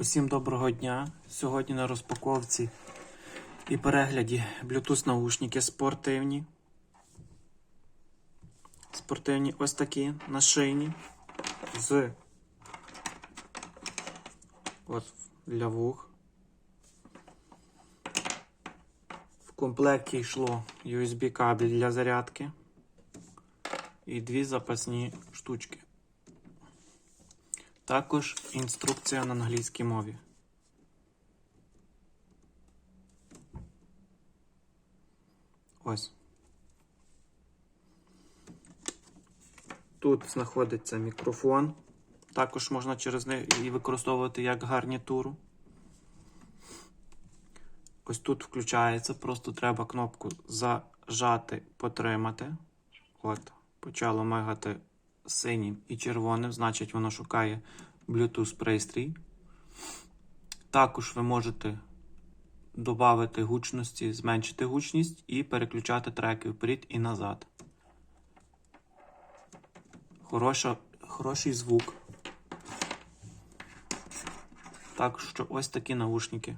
Усім доброго дня! Сьогодні на розпаковці і перегляді Bluetooth наушники спортивні. Спортивні ось такі нашийні з от для вух. В комплекті йшло USB кабель для зарядки і дві запасні штучки. Також інструкція на англійській мові. Ось. Тут знаходиться мікрофон. Також можна через них і використовувати як гарнітуру. Ось тут включається, просто треба кнопку зажати, потримати. От, почало мигати синім і червоним, значить воно шукає Bluetooth пристрій. Також ви можете додати гучності, зменшити гучність і переключати треки вперед і назад. Хороша, хороший звук. Так що ось такі наушники.